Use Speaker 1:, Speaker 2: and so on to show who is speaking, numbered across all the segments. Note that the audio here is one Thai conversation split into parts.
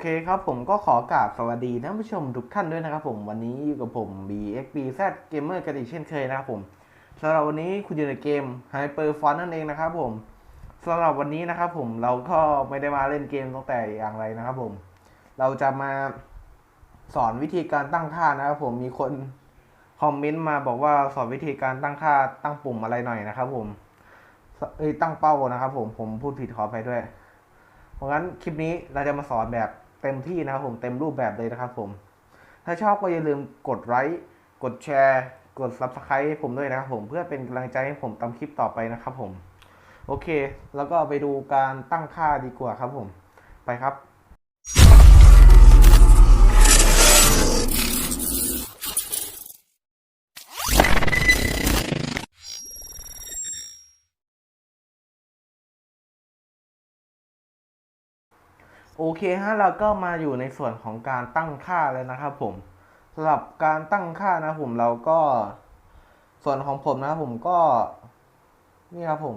Speaker 1: เคครับผมก็ขอกราบสวัสดีท่านผู้ชมทุกท่านด้วยนะครับผมวันนี้อยู่กับผม BXBZ Gamer กันอีกเช่นเคยนะครับผมสำหรับวันนี้คุณอยู่ในเกม Hyper Fun นั่นเองนะครับผมสำหรับวันนี้นะครับผมเราก็ไม่ได้มาเล่นเกมตั้งแต่อย่างไรนะครับผม เราจะมาสอนวิธีการตั้งค่านะครับผมมีคนคอมเมนต์มาบอกว่าสอนวิธีการตั้งค่าตั้งปุ่มอะไรหน่อยนะครับ ผมเอ้ยตั้งเป้านะครับ ผมผมพูดผิดขอไปด้วย เพราะงั้นคลิปนี้เราจะมาสอนแบบ เต็มที่นะครับผมเต็มรูปแบบเลยนะครับผม ถ้าชอบก็อย่าลืมกดไลค์กดแชร์ กด Subscribe ให้ผมด้วยนะครับผมเพื่อเป็นกำลังใจให้ผมทำคลิปต่อไปนะครับผม โอเค แล้วก็ไปดูการตั้งค่าดีกว่าครับผม ไปครับ โอเคฮะเราก็มาอยู่ในส่วนของการตั้งค่าเลยนะครับผมสำหรับการตั้งค่านะผมเราก็ส่วนของผมนะครับผมก็นี่ครับผม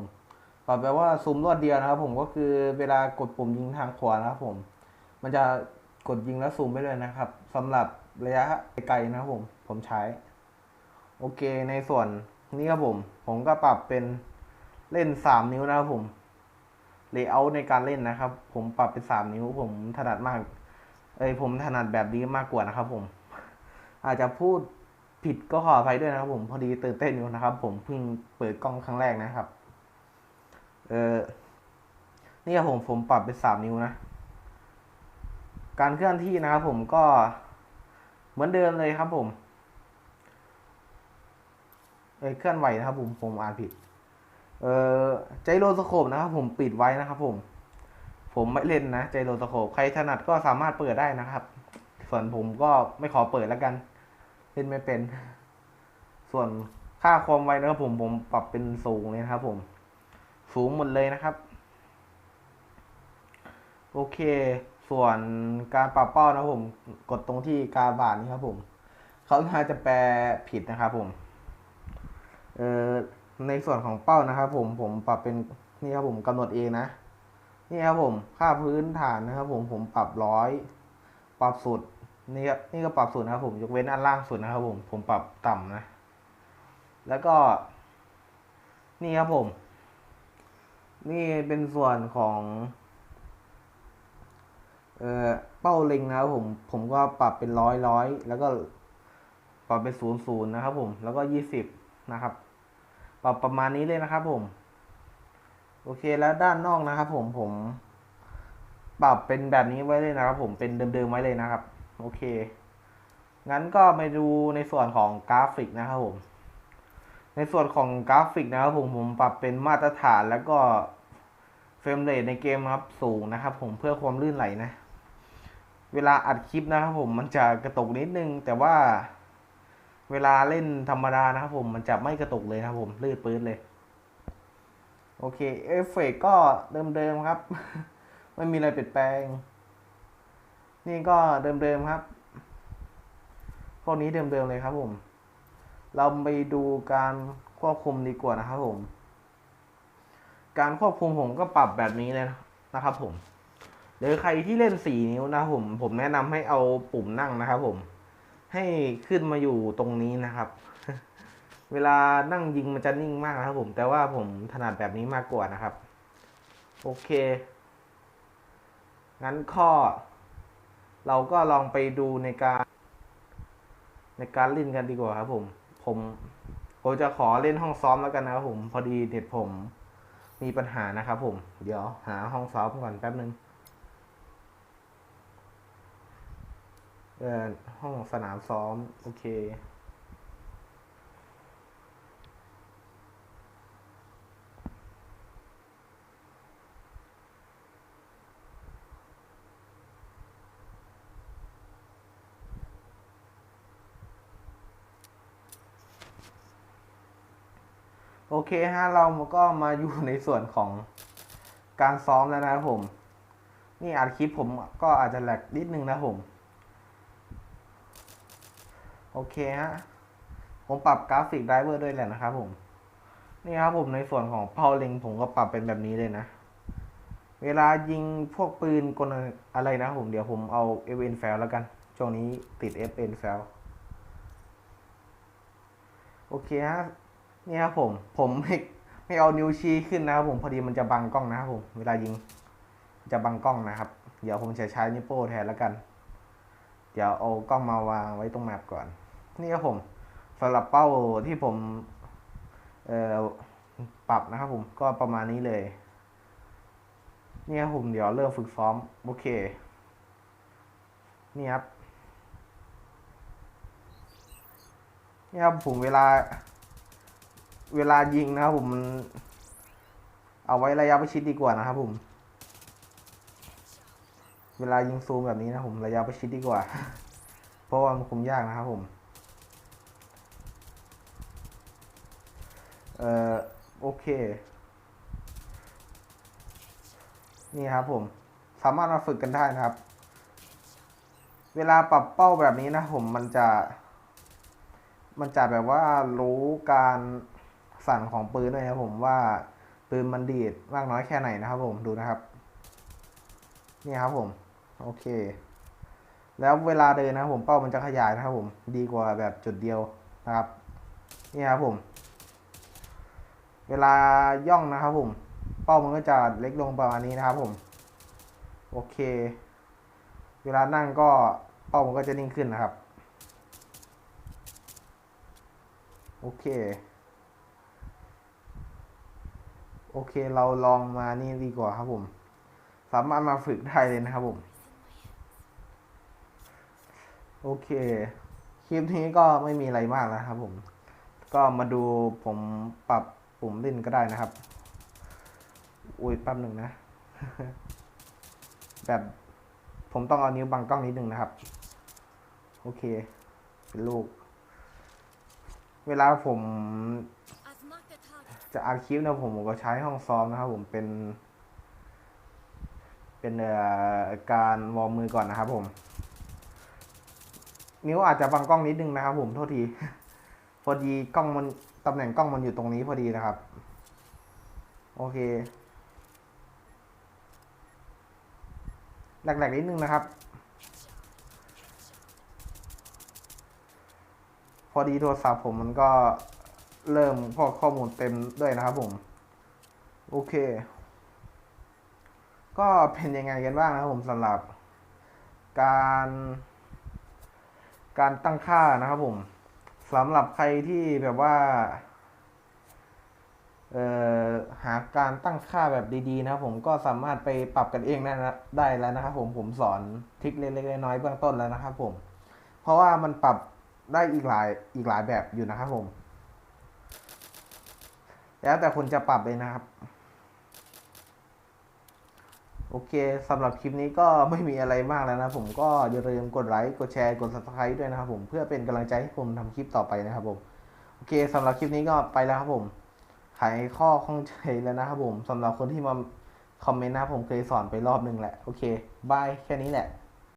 Speaker 1: ปรับแปลว่าซูมรวดเดียวนะครับ ผมก็คือเวลากดปุ่มยิงทางขวานะครับผม มันจะกดยิงแล้วซูมไปเลยนะครับสำหรับระยะไกลนะครับผม ผมใช้ โอเคในส่วนนี้ครับผม ผมก็ปรับเป็นเล่นสามนิ้วนะครับผม เลเยอร์ในการเล่นนะครับ ผมปรับเป็นสามนิ้ว ผมถนัดมาก เอ้ยผมถนัดแบบนี้มากกว่านะครับ ผม อาจจะพูดผิดก็ขออภัยด้วยนะครับ ผมพอดีตื่นเต้นอยู่นะครับ ผมเพิ่งเปิดกล้องครั้งแรกนะครับ เออนี่ครับผมผมปรับเป็นสามนิ้วนะ การเคลื่อนที่นะครับ ผมก็เหมือนเดิมเลยครับผมเอ้ยเคลื่อนไหวนะครับผมผมอ่านผิด เอ่อไจโรสโคปนะครับผมปิดไว้นะครับผม ผมไม่เล่นนะไจโรสโคปใครถนัดก็สามารถเปิดได้นะครับ ส่วนผมก็ไม่ขอเปิดแล้วกัน เล่นไม่เป็น ส่วนค่าความไวนะครับผมผมปรับเป็นสูงเลยนะครับผม สูงหมดเลยนะครับ โอเค ส่วนการปรับเป้านะผม กดตรงที่กาบาทนี่ครับผมเขาอาจจะแปลผิดนะครับผม เออ ในส่วนของเป้านะครับ ผมผมปรับเป็นนี่ครับผมกำหนดเองนะ นี่ครับผมค่าพื้นฐานนะครับ ผมผมปรับร้อยปรับสุดนี่ครับนี่ก็ปรับสุดนะครับ ผมยกเว้นอันล่างสุดนะครับ ผมผมปรับต่ำนะ แล้วก็ นี่ครับผม นี่เป็นส่วนของเอ่อเป้าเล็งนะครับผมผมก็ปรับเป็นร้อยร้อยแล้วก็ปรับเป็นศูนย์ศูนย์นะครับ ผมแล้วก็ยี่สิบนะครับ ปรับประมาณนี้เลยนะครับผม โอเคแล้วด้านนอกนะครับ ผมผม ปรับเป็นแบบนี้ไว้เลยนะครับ ผมเป็นเดิมๆไว้เลยนะครับ โอเค งั้นก็ไปดูในส่วนของกราฟิกนะครับผม ในส่วนของกราฟิกนะครับ ผมผมปรับเป็นมาตรฐานแล้วก็เฟรมเรทในเกมครับสูงนะครับ ผมเพื่อความลื่นไหลนะ เวลาอัดคลิปนะครับ ผมมันจะกระตุกนิดนึงแต่ว่า เวลาเล่นธรรมดานะครับผมมันจะไม่กระตุกเลยนะครับผมลื่นปื้นเลย โอเค เอฟเฟกก็เดิมๆครับ ไม่มีอะไรเปลี่ยนแปลง นี่ก็เดิมๆครับพวกนี้เดิมๆเลยครับผม เราไปดูการควบคุมดีกว่านะครับผม การควบคุมผมก็ปรับแบบนี้เลยนะครับผม หรือใครที่เล่นสี่นิ้วนะผม ผมแนะนำให้เอาปุ่มนั่งนะครับผม ให้ขึ้นมาอยู่ตรงนี้นะครับ เวลานั่งยิงมันจะนิ่งมากนะครับผม แต่ว่าผมถนัดแบบนี้มากกว่านะครับ โอเค งั้นข้อ เราก็ลองไปดูในการ ในการเล่นกันดีกว่าครับผม ผมผมจะขอเล่นห้องซ้อมแล้วกันนะครับผม พอดีเน็ตผมมีปัญหานะครับผม เดี๋ยวหาห้องซ้อมก่อนแป๊บนึง เออ ห้องสนามซ้อม โอเค โอเคฮะ เราก็มาอยู่ในส่วนของการซ้อมแล้วนะครับผม นี่อัดคลิปผมก็อาจจะแหลกนิดนึงนะผม โอเคฮะ ผมปรับกราฟิกไดรเวอร์ด้วยแหละนะครับผม นี่ครับผมในส่วนของเผาเล็งผมก็ปรับเป็นแบบนี้เลยนะ เวลายิงพวกปืนกลอะไรนะผมเดี๋ยวผมเอา f n แฟลแล้วกัน ช่วงนี้ติด f n แฟลโอเคฮะ นี่ครับผม ผมไม่ไม่เอานิ้วชี้ขึ้นนะครับผมพอดีมันจะบังกล้องนะครับผม เวลายิงจะบังกล้องนะครับ เดี๋ยวผมจะใช้นิ้วโป้แทนแล้วกัน เดี๋ยวเอากล้องมาวางไว้ตรงแมปก่อน นี่ครับผมสำหรับเป้าที่ผมเอ่อปรับนะครับผมก็ประมาณนี้เลย นี่ครับผมเดี๋ยวเริ่มฝึกซ้อม โอเค นี่ครับนี่ครับผมเวลา เวลายิงนะครับผมมันเอาไว้ระยะประชิดดีกว่านะครับผม เวลายิงซูมแบบนี้นะผมระยะประชิดดีกว่า เพราะว่ามันคุมยากนะครับผม เอ่อโอเค นี่ครับผม สามารถมาฝึกกันได้นะครับ เวลาปรับเป้าแบบนี้นะผมมันจะ มันจะแบบว่ารู้การสั่นของปืนด้วยนะผมว่าปืนมันดีดมากน้อยแค่ไหนนะครับผมดูนะครับ นี่ครับผม โอเค แล้วเวลาเดินนะผมเป้ามันจะขยายนะครับผม ดีกว่าแบบจุดเดียวนะครับ นี่ครับผม เวลาย่องนะครับผมเป้ามันก็จะเล็กลงประมาณนี้นะครับผม โอเค เวลานั่งก็เป้ามันก็จะนิ่งขึ้นนะครับ โอเค โอเคเราลองมานี่ดีกว่าครับผม สามารถมาฝึกได้เลยนะครับผม โอเค คลิปนี้ก็ไม่มีอะไรมากแล้วครับผม ก็มาดูผมปรับ ปุ่มเล่นก็ได้นะครับ อุ้ยแป๊บหนึ่งนะ แบบผมต้องเอานิ้วบังกล้องนิดหนึ่งนะครับ โอเค เป็นลูก เวลาผม
Speaker 2: I've marked the target.
Speaker 1: จะอัดคลิปนะผมก็ใช้ห้องซ้อมนะครับ ผมเป็น เป็นการวอร์มมือก่อนนะครับ ผม นิ้วอาจจะบังกล้องนิดนึงนะครับ ผมโทษที พอดีกล้องมัน ตำแหน่งกล้องมันอยู่ตรงนี้พอดีนะครับ โอเคแหลกๆนิดนึงนะครับ พอดีโทรศัพท์ผมมันก็เริ่มพอข้อมูลเต็มด้วยนะครับผม โอเค ก็เป็นยังไงกันบ้างนะครับผมสำหรับ การ การตั้งค่านะครับผม สำหรับใครที่แบบว่าหาการตั้งค่าแบบดีๆ นะผมก็สามารถไปปรับกันเองได้นะได้แล้วนะครับผมผมสอนทริคเล็กๆน้อยๆเบื้องต้นแล้วนะครับผม เพราะว่ามันปรับได้อีกหลายอีกหลายแบบอยู่นะครับผม แล้วแต่คุณจะปรับเลยนะครับ โอเคสำหรับคลิปนี้ก็ไม่มีอะไรมากแล้วนะผมก็อย่าลืมกดไลค์กดแชร์กด subscribe ด้วยนะครับผมเพื่อเป็นกำลังใจให้ผมทำคลิปต่อไปนะครับผมโอเคสำหรับคลิปนี้ก็ไปแล้วครับผมหายข้อข้องใจแล้วนะครับผมสำหรับคนที่มาคอมเมนต์นะผมเคยสอนไปรอบนึงแหละโอเคบายแค่นี้แหละ